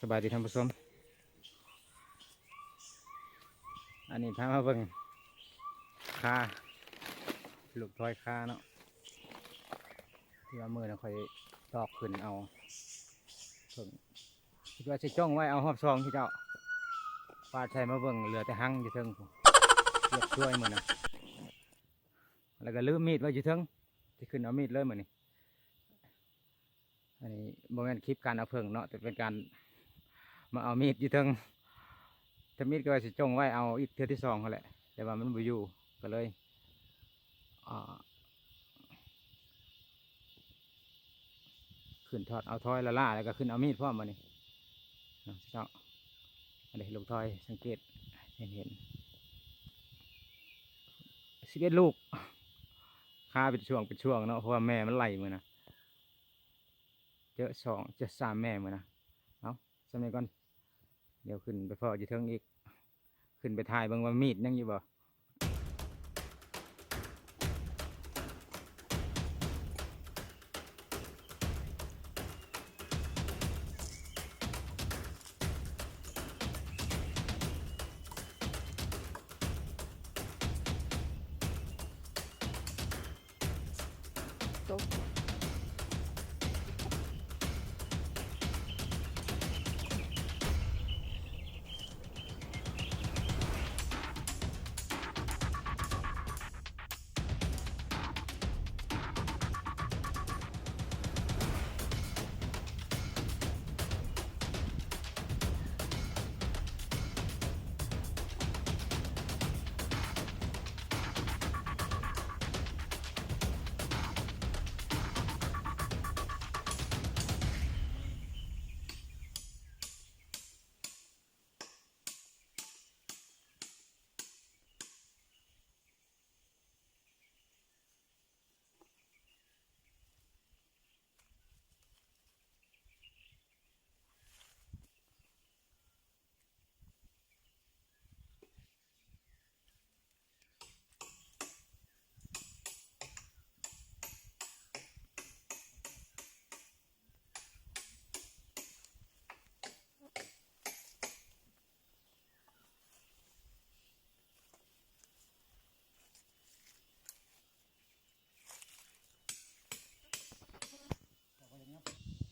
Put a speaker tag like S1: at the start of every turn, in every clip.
S1: สบายดีท่านผู้ชมอันนี้พามาเบิ่งคาลูกถอยคาเนาะที่ว่ามือนะค่อยตอกขึ้นเอาเพิ่งคิดว่าจะจ้องไว้เอาหอบซองที่เจ้าปาดใช้มาเบิ่งเหลือแต่หังอยู่เทิงเลือกช่วยมือนะแล้วก็ลืมมีดไว้อยู่เทิงที่ขึ้นเอามีดเลยมือนี่อันนี้โมเมนคลิปการเอาเพิ่งเนาะแต่เป็นการ มาเอามีดอยู่เทิงถ้ามีดก็ว่าสิจงไว้เอาอีกเทือที่สองเขาแหละ แต่ว่ามันบ่อยู่ก็เลยอขึ้นทอดเอาทอยละล่าแล้วก็ขึ้นเอามีดพร้อมมานี่เนาะเจ้าอันนี้ลูกทอยสังเกตเห็นเห็นสิบเอ็ดลูกค่าเป็นช่วงเป็นช่วงเนาะเพราะว่าแม่มันไหลมือนะเจอสองเจอสามแม่มือนะเอาสมัยก่อน เดี๋ยวขึ้นไปพออยู่เทิงอีก ขึ้นไปถ่ายเบางว่ามีดยังอยู่บ่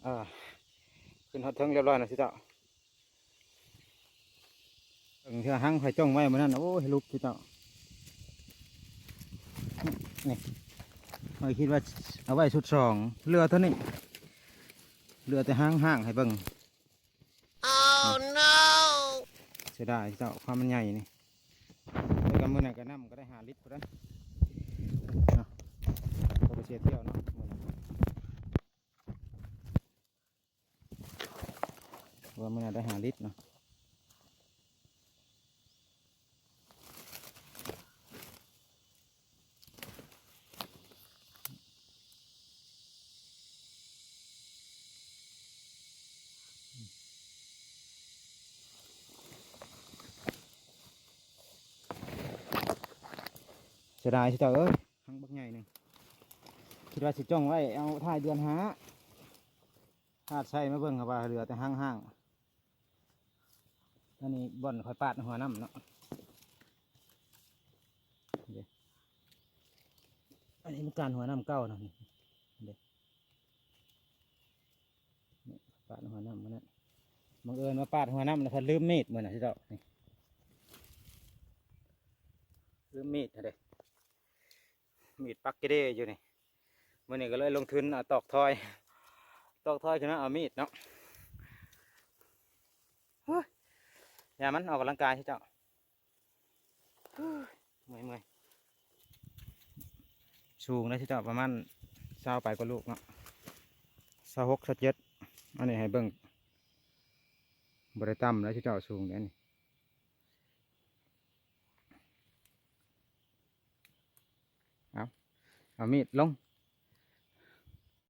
S1: อ่าขึ้นฮอดเทิงเรียบร้อยนะสิเจ้าถึงเทื่อหังไฟจ้องไว้มันนั่นโอ้ยลุกสิเจ้านี่เราคิดว่าเอาไว้ชุดสองเรือเท่านี้เรือแต่ห้างห้างๆให้เบิ่ง
S2: Oh no!
S1: เสียดายเจ้าความมันใหญ่นี่แล้วก็มือไหนก็น้ำก็ได้หาลิตรพอนั้นเนาะก็ไปเสียเที่ยวเนาะมื้อนั้น ว่ามือไหนได้หาลิตรเนาะเสียดายสิเจ้าเอ้ยหังบักใหญ่หนึ่งคิดว่าสิจ้องไว้เอาท้ายเดือนหาหาดใส่มาเบิ่งครับว่าเรือแต่ห้างห้าง อันนี้บ่อนคอยปาดหัวน้ำเนาะเดี๋ยวอันนี้มันการหัวน้ำเก้าเนาะเดี๋ยวปาดหัวน้ำมันนั่นบังเอิญมาปาดหัวน้ำแล้วพันลืมมีดเหมือนนะที่เจ้าลืมมีดเด้มีดปักเกเด้อยู่นี่มื่อนี้ก็เลยลงทุนเอาตอกทอย ตอกทอยขึ้นมาเอามีดเนาะเฮ้ยอ ย่ามันออกกำลังกายใช่เจ้าเมื่อยเมื่อยสูงนะใช่เจ้าประมาณเศร้าไปกว่าลูกเนาะเศร้าหกเศร้าเจ็ดอันนี้ให้เบิ่งบริตัมแล้วใช่เจ้าสูงเนี่ยนี่เอาเอามีดลง